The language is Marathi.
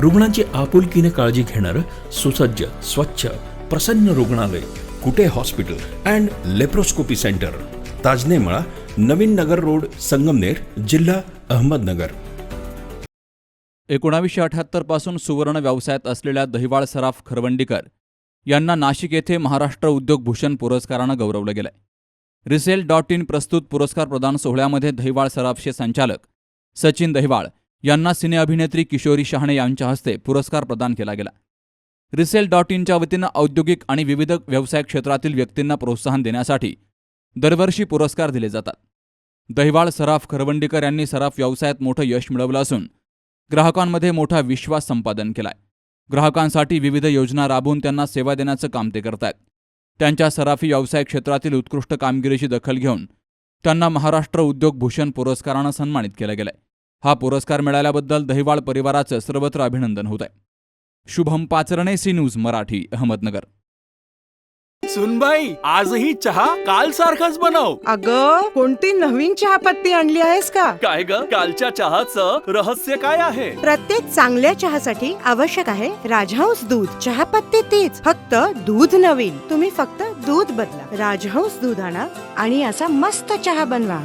रुग्णांची आपुलकीने काळजी घेणारं सुसज्ज स्वच्छ प्रसन्न रुग्णालय Kute hospital and laparoscopy centre. Tajanemala Navin Nagar road Sangamner जिल्हा अहमदनगर. एकोणावीसशे अठ्याहत्तरपासून सुवर्ण व्यवसायात असलेल्या दहिवाळ सराफ खरवंडीकर यांना नाशिक येथे महाराष्ट्र उद्योग भूषण पुरस्कारानं गौरवलं गेलंय. रिसेल डॉट इन प्रस्तुत पुरस्कार प्रदान सोहळ्यामध्ये दहिवाळ सराफचे संचालक सचिन दहिवाळ यांना सिने अभिनेत्री किशोरी शहाणे यांच्या हस्ते पुरस्कार प्रदान केला गेला. रिसेल डॉट इनच्या वतीनं औद्योगिक आणि विविध व्यवसाय क्षेत्रातील व्यक्तींना प्रोत्साहन देण्यासाठी दरवर्षी पुरस्कार दिले जातात. दहिवाळ सराफ खरवंडीकर यांनी सराफ व्यवसायात मोठं यश मिळवलं असून ग्राहकांमध्ये मोठा विश्वास संपादन केलाय. ग्राहकांसाठी विविध योजना राबवून त्यांना सेवा देण्याचं काम ते करतायत. त्यांच्या सराफी व्यवसाय क्षेत्रातील उत्कृष्ट कामगिरीची दखल घेऊन त्यांना महाराष्ट्र उद्योग भूषण पुरस्कारानं सन्मानित केलं गेलंय. हा पुरस्कार मिळाल्याबद्दल दहिवाळ परिवाराचं सर्वत्र अभिनंदन होत आहे शुभम पाचरणे सी न्यूज मराठी अहमदनगर. सुनबाई आजही चहा काल सारखाच बनव. अग कोणती नवीन चहापत्ती आणली आहेस का? काय ग? कालच्या चहाचं रहस्य काय आहे? प्रत्येक चांगल्या चहासाठी आवश्यक आहे राजहंस दूध. चहापत्ती तीच फक्त दूध नवीन. तुम्ही फक्त दूध बदला. राजहंस दूध आणा आणि असा मस्त चहा बनवा.